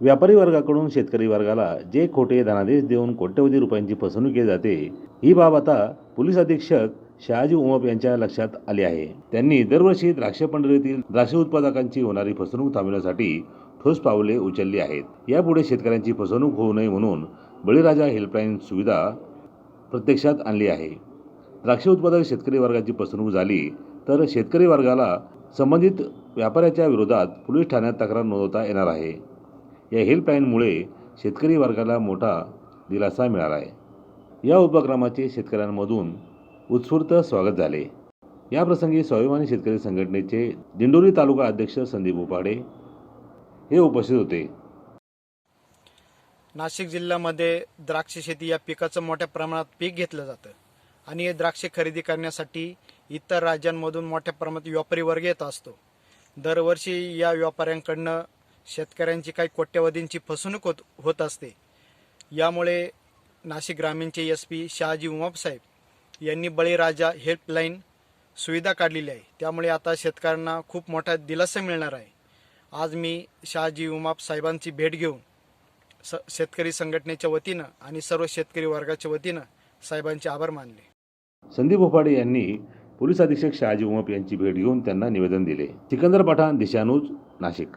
व्यापारी वर्गाकडून शेतकरी वर्गाला जे खोटे धनादेश देऊन कोट्यवधी रुपयांची फसवणूक केली जाते ही बाब आता पोलीस अधीक्षक शहाजी उमप यांच्या लक्षात आली आहे. त्यांनी दरवर्षी द्राक्ष पंढरीतील द्राक्ष उत्पादकांची होणारी फसवणूक थांबविण्यासाठी ठोस पावले उचलली आहेत. यापुढे शेतकऱ्यांची फसवणूक होऊ नये म्हणून बळीराजा हेल्पलाईन सुविधा प्रत्यक्षात आणली आहे. द्राक्ष उत्पादक शेतकरी वर्गाची फसवणूक झाली तर शेतकरी वर्गाला संबंधित व्यापाऱ्याच्या विरोधात पोलीस ठाण्यात तक्रार नोंदवता येणार आहे. या हेल्पलाईनमुळे शेतकरी वर्गाला मोठा दिलासा मिळाला आहे. या उपक्रमाचे शेतकऱ्यांमधून उत्स्फूर्त स्वागत झाले. याप्रसंगी स्वाभिमानी शेतकरी संघटनेचे दिंडोरी तालुका अध्यक्ष संदीप उपाडे हे उपस्थित होते. नाशिक जिल्ह्यामध्ये द्राक्ष शेती या पिकाचं मोठ्या प्रमाणात पीक घेतलं जातं आणि हे द्राक्षे खरेदी करण्यासाठी इतर राज्यांमधून मोठ्या प्रमाणात व्यापारी वर्ग येत असतो. दरवर्षी या व्यापाऱ्यांकडनं शेतकऱ्यांची काही कोट्यवधींची फसवणूक होत होत असते. यामुळे नाशिक ग्रामीणचे एस पी शहाजी उमापसाहेब यांनी बळीराजा हेल्पलाईन सुविधा काढलेली आहे. त्यामुळे आता शेतकऱ्यांना खूप मोठा दिलासा मिळणार आहे. आज मी शहाजी उमाप साहेबांची भेट घेऊन स शेतकरी संघटनेच्या वतीनं आणि सर्व शेतकरी वर्गाच्या वतीनं साहेबांचे आभार मानले. संदीप भोपाडे यांनी पोलीस अधीक्षक शहाजी उमप यांची भेट घेऊन त्यांना निवेदन दिले. सिकंदर पठाण दिशानूज नाशिक.